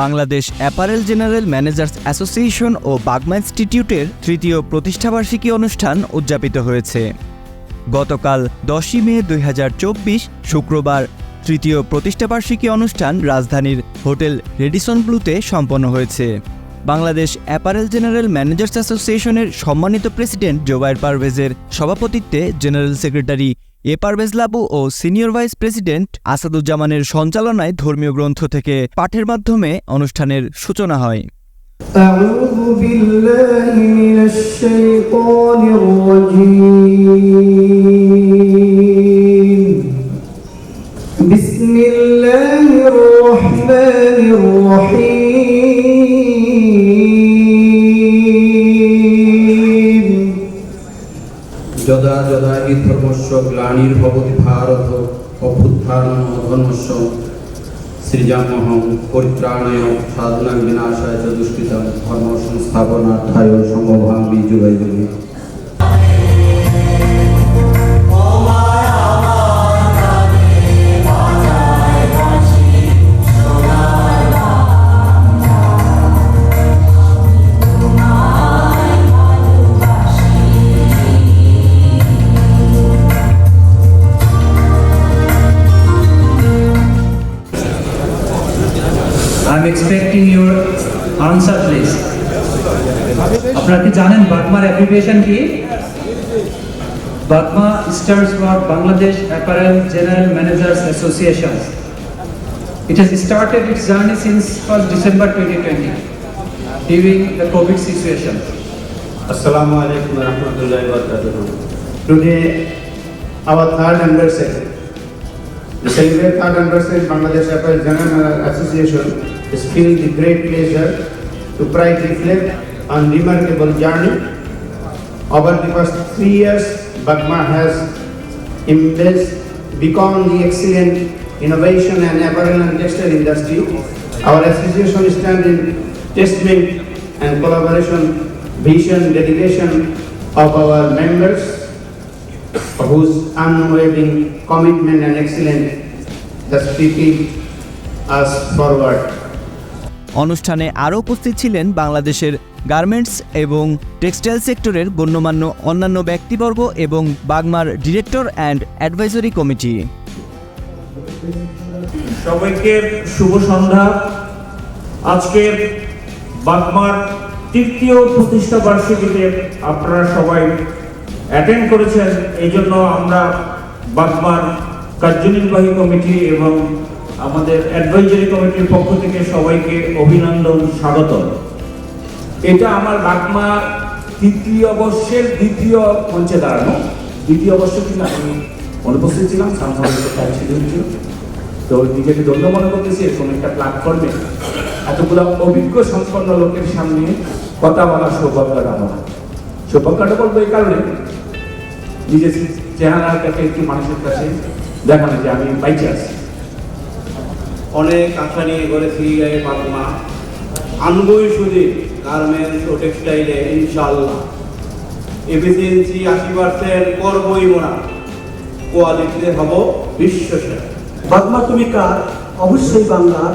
Bangladesh apparel general managers association ও বাগমা ইনস্টিটিউটের তৃতীয় প্রতিষ্ঠাবার্ষিকী অনুষ্ঠান উদযাপিত হয়েছে। গতকাল দশই মে দুই হাজার চব্বিশ শুক্রবার তৃতীয় প্রতিষ্ঠাবার্ষিকী অনুষ্ঠান রাজধানীর হোটেল রেডিসন ব্লুতে সম্পন্ন হয়েছে। বাংলাদেশ অ্যাপারেল জেনারেল ম্যানেজার্স অ্যাসোসিয়েশনের সম্মানিত প্রেসিডেন্ট জোবায়ের পারভেজের সভাপতিত্বে general secretary এ পারভেজ লাবু ও সিনিয়র ভাইস প্রেসিডেন্ট আসাদুজ্জামানের সঞ্চালনায় ধর্মীয় গ্রন্থ থেকে পাঠের মাধ্যমে অনুষ্ঠানের সূচনা হয় أعوذ যদা যদা হি গ্লানির গ্লানির্ভবতি ভারত অভ্যুত্থান ধর্মস্ব সৃজামহং পরিত্রাণয় সাধনা বিনাশায় চ দুষ্কৃতম ধর্ম সংস্থাপনার্থায় সম্ভবামি যুগাই যুগে। expecting your answer please. আপনারা কি জানেন বাগমার অ্যাপ্লিকেশন কি BAGMA stands for Bangladesh apparel general managers association It has started its journey since 1st December 2020 during the COVID situation. Assalamu alaikum wa rahmatullahi wa barakatuh. Today, our third anniversary. To celebrate third anniversary Bangladesh Apple General Association is filled with great pleasure to pride reflect on remarkable journey. Over the past three years, Bagma has embraced, become the excellent innovation and apparel and textile industry. Our association stands in testament and collaboration, vision, dedication of our members, whose unwavering commitment and excellence has propelled us forward. অনুষ্ঠানে আরও উপস্থিত ছিলেন বাংলাদেশের garments এবং textile সেক্টরের গণ্যমান্য অন্যান্য ব্যক্তিবর্গ এবং বাগমার ডিরেক্টর অ্যান্ড অ্যাডভাইজরি কমিটি সবাইকে শুভ সন্ধ্যা আজকে বাগমার তৃতীয় প্রতিষ্ঠা বার্ষিকীতে আপনারা সবাই অ্যাটেন্ড করেছেন এই জন্য আমরা বাগমার কার্যনির্বাহী কমিটি এবং আমাদের অ্যাডভাইজারি কমিটির পক্ষ থেকে সবাইকে অভিনন্দন স্বাগত এটা আমার বাগমা তৃতীয় বর্ষের দ্বিতীয় মঞ্চে দাঁড়ানো। দ্বিতীয় বর্ষ কিন্তু আমি অনুপস্থিত ছিলাম, সাংসদের ছিল তো নিজেকে ধন্য মনে করতেছি, এরকম একটা প্ল্যাটফর্মে এতগুলো অভিজ্ঞ সম্পন্ন লোকের সামনে কথা বলা সৌভাগ্যটা আমার। সৌভাগ্যটা বলব এই কারণে নিজের চেহারার কাছে একটু মানুষের কাছে দেখানো যে আমি বাইচে আছি। অনেক আশা নিয়ে করেছি এই বাগমা আনবই শুধু গার্মেন্টস ও টেক্সটাইলে ইনশাল্লাহ এফিসিয়েন্সি আশি পার্সেন্ট করবই মোরা। কোয়ালিটিতে হব বিশ্ব সেরা। বাগমা তুমি কার? অবশ্যই বাংলার।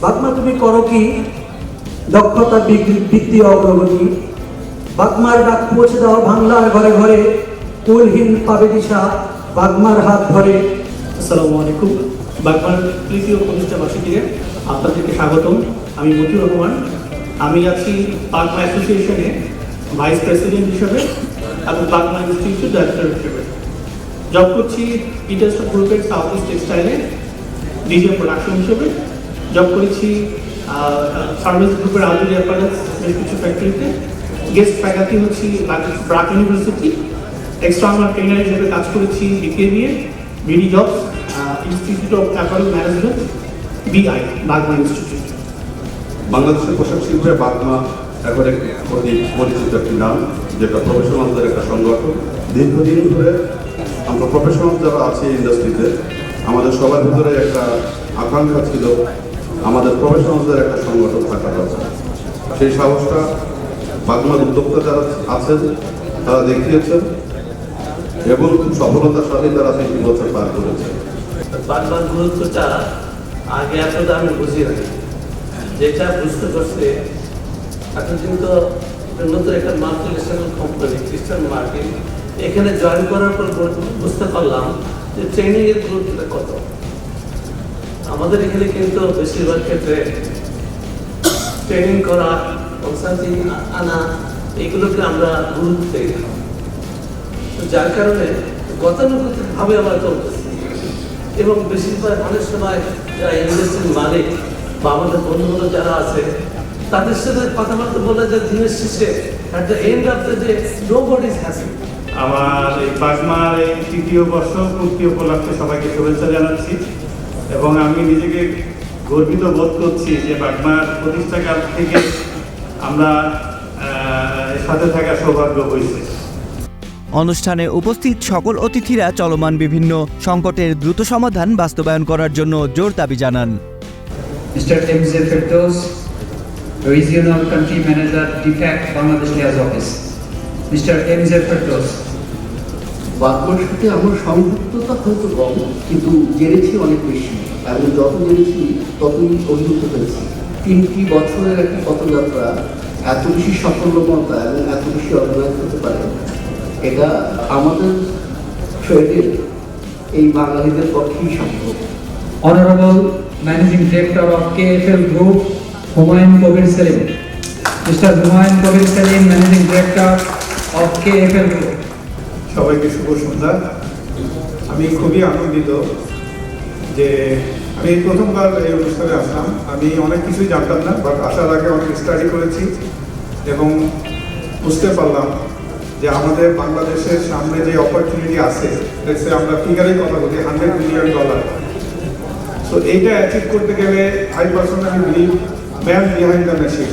বাগমা তুমি করো কি? দক্ষতা বৃত্তি অগ্রগতি। বাগমার ডাক পৌঁছে দাও বাংলার ঘরে ঘরে। কুলহীন পাবে দিশা বাগমার হাত ধরে। আসসালামু আলাইকুম। বাগমার তৃতীয় প্রতিষ্ঠা বার্ষিকীতে আপনাদেরকে স্বাগতম। আমি মতিউর রহমান। আমি আছি বাগমা অ্যাসোসিয়েশনে ভাইস প্রেসিডেন্ট হিসেবে এবং বাগমা ইনস্টিটিউট ডাইরেক্টর হিসেবে। জব করছি ইন্ডাস্ট্রি গ্রুপের সাউথ ইস্ট টেক্সটাইলে, ডিজে প্রোডাকশন হিসেবে। জব করেছি সার্ভিস গ্রুপের আলুরি অ্যাপারেলস বেশ কিছু ফ্যাক্টরিতে গেস্ট ফ্যাকাল্টি হচ্ছি ব্রাক ইউনিভার্সিটি। এক্সটার্নাল ট্রেনার হিসেবে কাজ করেছি বিকেবিএ BD job institute of apparel management BI BAGMA institute বাংলাদেশের পোশাক শিল্পে বাগমা এখন পরিচিত একটি নাম, যেটা প্রফেশনালদের একটা সংগঠন। দীর্ঘদিন ধরে আমরা প্রফেশনাল যারা আছি ইন্ডাস্ট্রিতে আমাদের সবার ভিতরে একটা আকাঙ্ক্ষা ছিল আমাদের প্রফেশনালদের একটা সংগঠন থাকা দরকার। সেই সাহসটা বাগমার উদ্যোক্তা যারা আছেন, তারা দেখিয়েছেন। এবং খুব সফলতার সাথে তারা তিনটি বছর পার করেছে। বাগমার গুরুত্বটা আগে এতটা আমি বুঝি নাই। যেটা বুঝতে পারছে এতদিন তো নতুন একটা মাল্টি ন্যাশনাল কোম্পানি খ্রিস্টান মার্কিন এখানে জয়েন করার পর বুঝতে পারলাম যে ট্রেনিং এর গুরুত্বটা কত। আমাদের এখানে কিন্তু বেশিরভাগ ক্ষেত্রে ট্রেনিং করা কনসালটিং আনা, এগুলোকে আমরা গুরুত্ব দিই না। যার কারণে গতানুগতিকভাবে আমরা চলতেছি। এবং বেশিরভাগ অনেক সময় যারা ইন্ডাস্ট্রির মালিক বা আমাদের বন্ধুগুলো যারা আছে, তাদের সাথে কথাবার্তা বলে যে দিনের শেষে at the end of the day no happy আমার এই বাগমার এই তৃতীয় বর্ষ, পূর্তি উপলক্ষে সবাইকে শুভেচ্ছা জানাচ্ছি। এবং আমি নিজেকে গর্বিত বোধ করছি যে বাগমার প্রতিষ্ঠাকাল থেকে আমরা সাথে থাকার সৌভাগ্য হয়েছে। অনুষ্ঠানে উপস্থিত সকল অতিথিরা চলমান বিভিন্ন সংকটের দ্রুত সমাধান বাস্তবায়ন করার জন্য জোর দাবি জানান Mr. MZ Firdaus, Regional Country Manager, DFAC Bangladesh Liaise Office. Mr. MZ Firdaus. বাক্যর সাথে আমার সংযুক্ততা হয়তো কম কিন্তু জেনেছি অনেক বেশি এবং যত জেনেছি ততই হয়েছি তিনটি বছরের একটি পথযাত্রা এত বেশি সাফল্যমতা এবং এত বেশি অর্গানাইজ হতে পারে এটা আমাদের ট্রেডের এই বাঙালিদের পক্ষেই সম্ভব Honorable Managing Director of KFL Group, Humayun Kabir Salim. Mr. Humayun Kabir Salim, Managing Director of KFL Group. সবাইকে শুভ সন্ধ্যা আমি খুবই আনন্দিত যে আমি প্রথমবার এই অনুষ্ঠানে আসলাম আমি অনেক কিছুই জানতাম না বাট আসার আগে অনেক স্টাডি করেছি এবং বুঝতে পারলাম যে আমাদের বাংলাদেশের সামনে যে অপরচুনিটি আছে দেখছে আমরা ফিগারের কথা বলি হান্ড্রেড মিলিয়ন ডলার তো এইটা অ্যাচিভ করতে গেলে I personally believe man behind the machine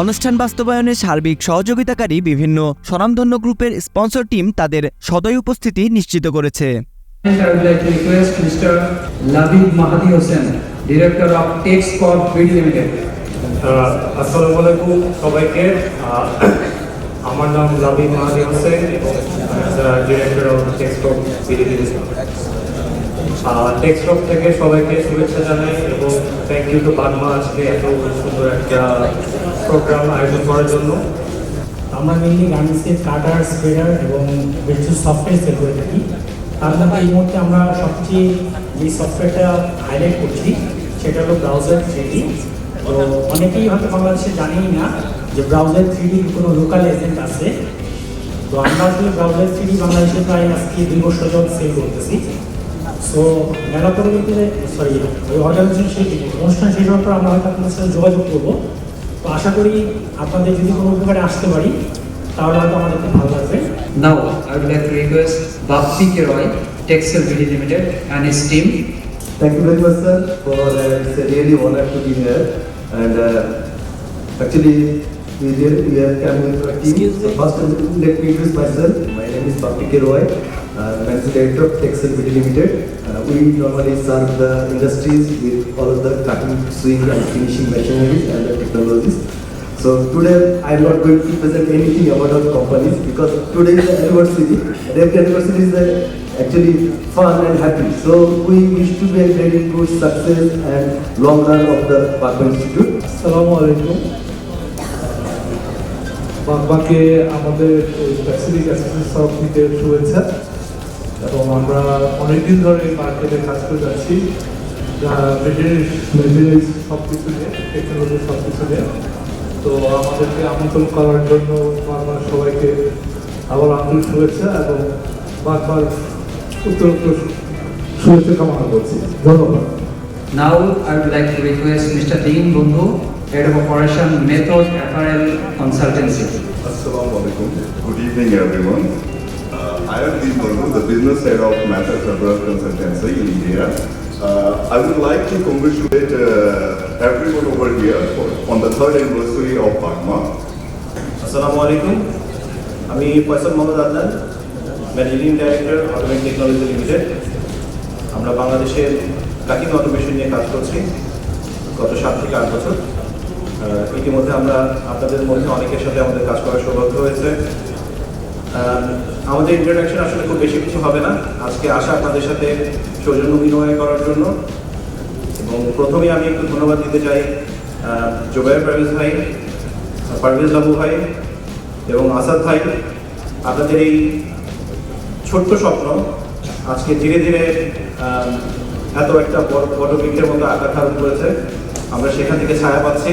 অনুষ্ঠান বাস্তবায়নে সার্বিক সহযোগিতাকারী বিভিন্ন স্বনামধন্য গ্রুপের স্পন্সর টিম তাদের সদয় উপস্থিতি নিশ্চিত করেছে। আসসালামু আলাইকুম সবাইকে। আমার নাম Labi Mahadi Hossain director of Textop BDD Textop থেকে সবাইকে শুভেচ্ছা জানাই এবং থ্যাংক ইউ টু বাংলা আজকে এত সুন্দর একটা প্রোগ্রাম আয়োজন করার জন্য। আমরা মেনলি গার্মেন্টসের কাটার স্প্রেডার এবং কিছু সফটওয়্যার সেল করে থাকি। তার মধ্যে এই মুহূর্তে আমরা সবচেয়ে যে সফটওয়্যারটা হাইলাইট করছি, সেটা হলো ব্রাউজার থ্রিডি তো অনেকেই হয়তো বাংলাদেশে জানেই না যে ব্রাউজার থ্রিডির কোনো লোকাল এজেন্ট আছে। তো আমরা আসলে ব্রাউজার থ্রিডি বাংলাদেশে প্রায় আজকে দুই বছর যাবত সেল করতেছি। সো মেলা পরবর্তীতে সরি ওই অর্গানাইজেশন সেই অনুষ্ঠান শেষ হওয়ার পর আমরা হয়তো আপনাদের সাথে যোগাযোগ করব। তো আশা করি আপনাদের যদি কোনো উপকারে আসতে পারি তাহলে হয়তো আমাদের খুব ভালো লাগবে। Now, I would like to request Bapti Kiroy, Texel BD Limited and his team. Thank you very much, sir, for uh, it's a really honor to be here. And uh, actually, we are coming Excuse me. First, let me introduce myself. My name is Bhakti Roy. Uh, I'm the Director of Texel BD Limited. Uh, we normally serve the industries with all of the cutting, sewing and finishing machinery and the technologies. So today I am not going to present anything about our companies because today is the anniversary. Their anniversary is uh, actually fun and happy. So we wish to be a very good success and long run of the Parkman Institute. Assalamu alaikum. বাবাকে আমাদের Pacific association তরফ থেকে শুভেচ্ছা এবং আমরা অনেকদিন ধরে মার্কেটে কাজ করে যাচ্ছি। মেটেরিয়াল মেটেরিয়ালস সব কিছু নিয়ে টেকনোলজি সব কিছু নিয়ে। তো আমাদেরকে আমন্ত্রণ করার জন্য বারবার সবাইকে আবার আন্তরিক শুভেচ্ছা এবং বারবার উত্তর উত্তর শুভেচ্ছা কামনা করছি। ধন্যবাদ। Now, I would like to request Mr. Dean Bundhu, Head of Operation Method Apparel Consultancy. Assalamu alaikum. Good evening, everyone. Uh, I am Deep Bandhu, the business head of Matter Federal Consultancy in India. Uh, I would like to congratulate uh, everyone over here for, on the third anniversary of Bagma. আসসালামু আলাইকুম আমি Faisal Mohammad Adnan managing director automate technology limited আমরা বাংলাদেশের cutting automation নিয়ে কাজ করছি গত সাত থেকে আট বছর ইতিমধ্যে আমরা আপনাদের মধ্যে অনেকের সাথে আমাদের কাজ করার সৌভাগ্য হয়েছে। আমাদের ইন্ট্রোডাকশন আসলে খুব বেশি কিছু হবে না। আজকে আসা আপনাদের সাথে সৌজন্য বিনিময় করার জন্য। এবং প্রথমেই আমি একটু ধন্যবাদ দিতে চাই জুবাইর পারভেজ ভাই, পারভেজ বাবু ভাই এবং আসাদ ভাই। আপনাদের এই ছোট্ট স্বপ্ন আজকে ধীরে ধীরে এত একটা বড় বড় বৃক্ষের মতো আকার ধারণ করেছে। আমরা সেখান থেকে ছায়া পাচ্ছি।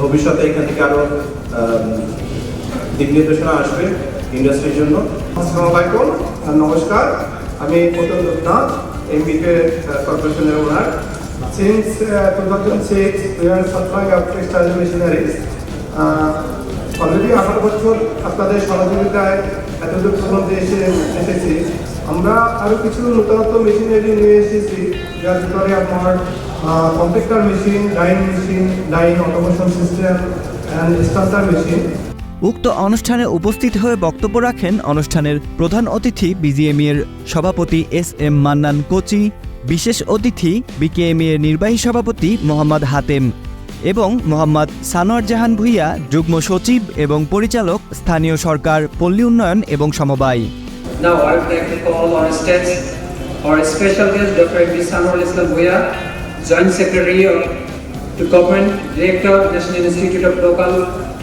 ভবিষ্যতে এখান থেকে আরও আহ, দিক আসবে ইন্ডাস্ট্রির জন্য। আসসালামু আলাইকুম নমস্কার। আমি পতন দেবনাথ এমবিকে কর্পোরেশনের owner since two thousand six we are machineries already আঠারো বছর আপনাদের সহযোগিতায় এতদূর পর্যন্ত এসে এসেছি। আমরা আরও কিছু নূতনত্ব মেশিনারি নিয়ে এসেছি যার ভিতরে আপনার কম্পিউটার মেশিন ডাইন machine dine automation system and stenter machine উক্ত অনুষ্ঠানে উপস্থিত হয়ে বক্তব্য রাখেন অনুষ্ঠানের প্রধান অতিথি বিজিএমই এর সভাপতি এস এম মান্নান কোচি বিশেষ অতিথি বিকেএমই এর নির্বাহী সভাপতি মোহাম্মদ হাতেম এবং মোহাম্মদ সানোয়ার জাহান ভুইয়া যুগ্ম সচিব এবং পরিচালক স্থানীয় সরকার পল্লী উন্নয়ন এবং সমবায় Now I would like to call on stage our special guest, Dr. Sanwar Islam Bhuya, Joint Secretary of to Government Director, National Institute of Local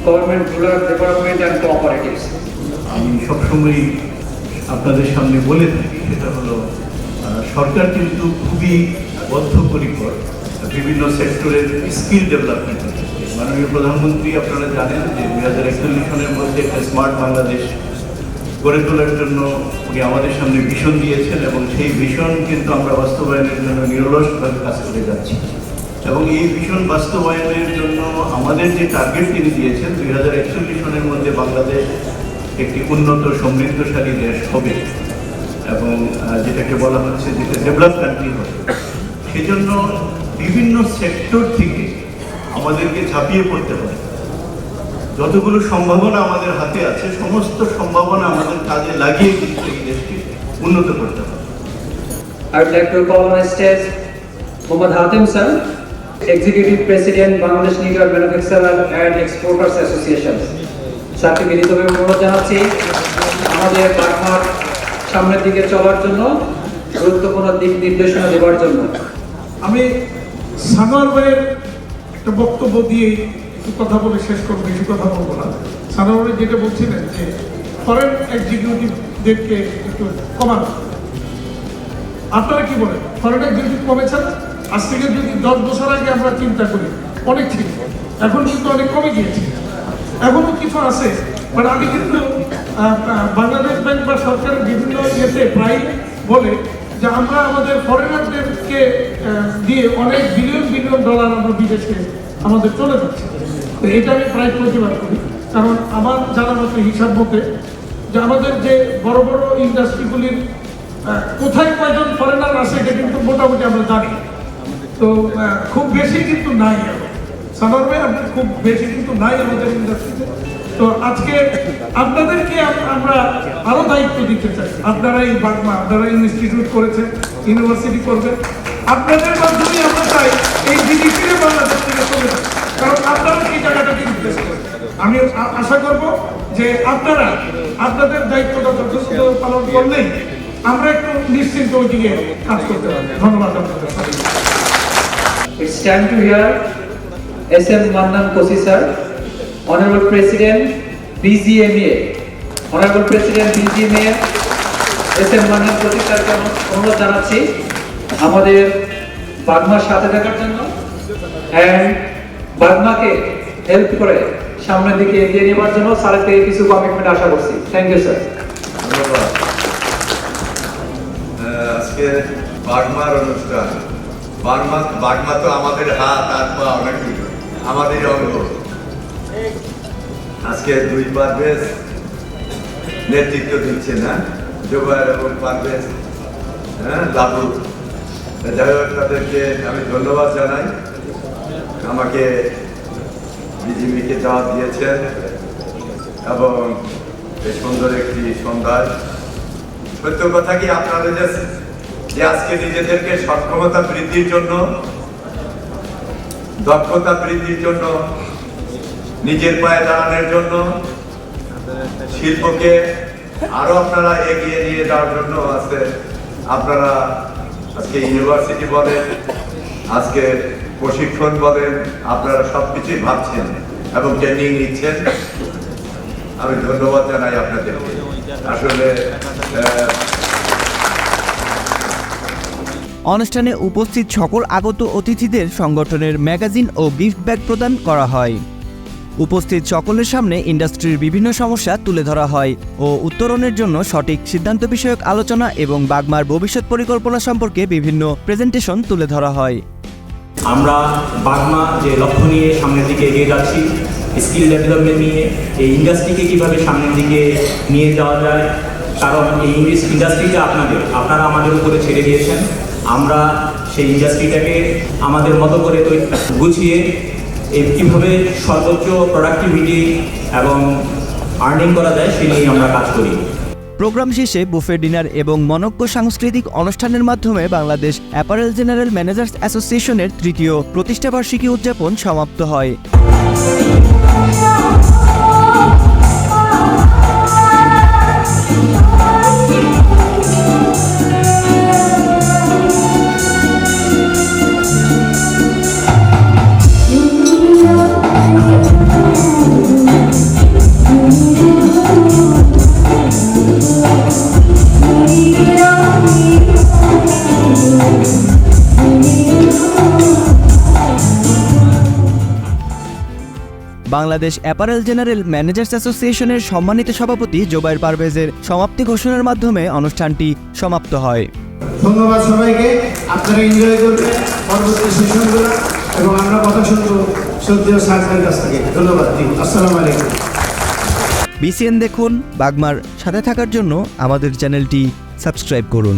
Government, Rural Development and Cooperatives. আমি সবসময়ই আপনাদের সামনে বলে থাকি সেটা হলো সরকার কিন্তু খুবই বদ্ধপরিকর বিভিন্ন সেক্টরের স্কিল ডেভেলপমেন্ট মাননীয় প্রধানমন্ত্রী আপনারা জানেন যে দুই হাজার একচল্লিশ সনের মধ্যে একটা স্মার্ট বাংলাদেশ গড়ে তোলার জন্য উনি আমাদের সামনে ভীষণ দিয়েছেন এবং সেই ভীষণ কিন্তু আমরা বাস্তবায়নের জন্য নিরলসভাবে কাজ করে যাচ্ছি। এবং এই ভীষণ বাস্তবায়নের জন্য আমাদের যে টার্গেট তিনি দিয়েছেন, দুই হাজার একচল্লিশ সনের মধ্যে বাংলাদেশ একটি উন্নত সমৃদ্ধশালী দেশ হবে এবং যেটাকে বলা হচ্ছে যেটা ডেভেলপ কান্ট্রি হবে। সেজন্য বিভিন্ন সেক্টর থেকে আমাদেরকে ঝাঁপিয়ে পড়তে হবে। যতগুলো সম্ভাবনা আমাদের হাতে আছে সমস্ত সম্ভাবনা আমাদের কাজে লাগিয়ে কিন্তু এই দেশকে উন্নত করতে হবে I would like to call on stage Mohammad Hatim sir, Executive President, Bangladesh Leader Manufacturer and Exporters Association. স্যারকে বিনীতভাবে অনুরোধ জানাচ্ছি আমাদের বাগমার সামনের দিকে চলার জন্য গুরুত্বপূর্ণ দিক নির্দেশনা দেওয়ার জন্য আমি সানোয়ার ভাইয়ের একটা বক্তব্য দিয়ে কথা বলে শেষ করব বেশি কথা বলব না। ভাই যেটা বলছিলেন যে ফরেন এক্সিকিউটিভদেরকে একটু কমানো। আপনারা কি বলেন? ফরেন এক্সিকিউটিভ কমেছে না? আজ থেকে যদি দশ বছর আগে আমরা চিন্তা করি, অনেক ছিল। এখন কিন্তু অনেক কমে গিয়েছে। এখনও কিছু আছে বাট আমি কিন্তু বাংলাদেশ ব্যাংক বা সরকারের বিভিন্ন ইয়েতে প্রায় বলে যে আমরা আমাদের ফরেনারদেরকে দিয়ে অনেক বিলিয়ন বিলিয়ন ডলার আমরা বিদেশে আমাদের চলে যাচ্ছে। তো এটা আমি প্রায় প্রতিবাদ করি কারণ আমার জানা মতো হিসাব মতে যে আমাদের যে বড় বড় ইন্ডাস্ট্রিগুলির কোথায় কয়জন ফরেনার আসে এটা কিন্তু মোটামুটি আমরা জানি। তো খুব বেশি কিন্তু নাই ভাই আপনি খুব বেশি কিন্তু নাই আমাদের ইন্ডাস্ট্রিতে। তো আজকে আপনাদেরকে আমরা আরও দায়িত্ব দিতে চাই। আপনারা এই বাগমা আপনারা ইনস্টিটিউট করেছেন ইউনিভার্সিটি করবেন। আপনাদের মাধ্যমে আমরা চাই এই জিনিসটা বাংলাদেশ থেকে চলে কারণ আপনারা এই জায়গাটাকে নির্দেশ আমি আশা করব যে আপনারা আপনাদের দায়িত্বটা যথেষ্ট পালন করলেই আমরা একটু নিশ্চিন্ত ওইদিকে কাজ করতে পারব ধন্যবাদ আপনাদের। It's time to hear S.M. Mannan Kosi sir, Honorable President, BGMA. Honorable President, BGMA. Mannan Kosi স্যারকে অনু- অনুরোধ জানাচ্ছি আমাদের বাগমার সাথে থাকার জন্য অ্যান্ড বাগমাকে হেল্প করে সামনের দিকে এগিয়ে নেবার জন্য স্যারের থেকে কিছু কমিটমেন্ট আশা করছি। থ্যাংক ইউ স্যার আজকে বাগমার অনুষ্ঠান। বাগমা বাগমা তো আমাদের হাত হাত পা অনেক আমাদের অঙ্গ আজকে দুই পারভেজ নেতৃত্ব দিচ্ছে না? জোবাইর এবং পারভেজ হ্যাঁ লাভু যাই হোক, তাদেরকে আমি ধন্যবাদ জানাই। আমাকে বিজেপিকে দাওয়াত দিয়েছেন এবং এই সুন্দর একটি সন্ধ্যায়। সত্য কথা কি আপনাদের যে আজকে নিজেদেরকে সক্ষমতা বৃদ্ধির জন্য, দক্ষতা বৃদ্ধির জন্য, নিজের পায়ে দাঁড়ানোর জন্য, শিল্পকে আরও আপনারা এগিয়ে নিয়ে যাওয়ার জন্য আছে। আপনারা আজকে ইউনিভার্সিটি বলেন, আজকে প্রশিক্ষণ বলেন, আপনারা সব কিছুই ভাবছেন এবং ট্রেনিং নিচ্ছেন। আমি ধন্যবাদ জানাই আপনাদেরকে আসলে অনুষ্ঠানে উপস্থিত সকল আগত অতিথিদের সংগঠনের ম্যাগাজিন ও গিফট ব্যাগ প্রদান করা হয়। উপস্থিত সকলের সামনে ইন্ডাস্ট্রির বিভিন্ন সমস্যা তুলে ধরা হয় ও উত্তরণের জন্য সঠিক সিদ্ধান্ত বিষয়ক আলোচনা এবং বাগমার ভবিষ্যৎ পরিকল্পনা সম্পর্কে বিভিন্ন প্রেজেন্টেশন তুলে ধরা হয়। আমরা বাগমা যে লক্ষ্য নিয়ে সামনের দিকে এগিয়ে যাচ্ছি, স্কিল ডেভেলপমেন্ট নিয়ে, এই ইন্ডাস্ট্রিকে কীভাবে সামনের দিকে নিয়ে যাওয়া যায়, কারণ এই ইংলিশ ইন্ডাস্ট্রিটা আপনাদের, আপনারা আমাদের উপরে ছেড়ে দিয়েছেন। আমরা সেই ইন্ডাস্ট্রিটাকে আমাদের মতো করে গুছিয়ে কীভাবে সর্বোচ্চ প্রোডাক্টিভিটি এবং আর্নিং করা যায়, সে নিয়ে আমরা কাজ করি। প্রোগ্রাম শেষে বুফে ডিনার এবং মনজ্ঞ সাংস্কৃতিক অনুষ্ঠানের মাধ্যমে বাংলাদেশ অ্যাপারেল জেনারেল ম্যানেজার্স অ্যাসোসিয়েশনের তৃতীয় প্রতিষ্ঠাবার্ষিকী উদযাপন সমাপ্ত হয়। বাংলাদেশ অ্যাপারেল জেনারেল ম্যানেজার্স অ্যাসোসিয়েশনের সম্মানিত সভাপতি জোবাইর পারভেজের সমাপ্তি ঘোষণার মাধ্যমে অনুষ্ঠানটি সমাপ্ত হয়। ধন্যবাদ সবাইকে। আপনারা এনজয় করবেন পরবর্তী সেশনগুলো এবং আমরা কথা শুনব শ্রদ্ধেয় সার্জনের কাছ থেকে। ধন্যবাদ আসসালামু আলাইকুম। বিসিএন দেখুন বাগমার সাথে থাকার জন্য আমাদের চ্যানেলটি সাবস্ক্রাইব করুন।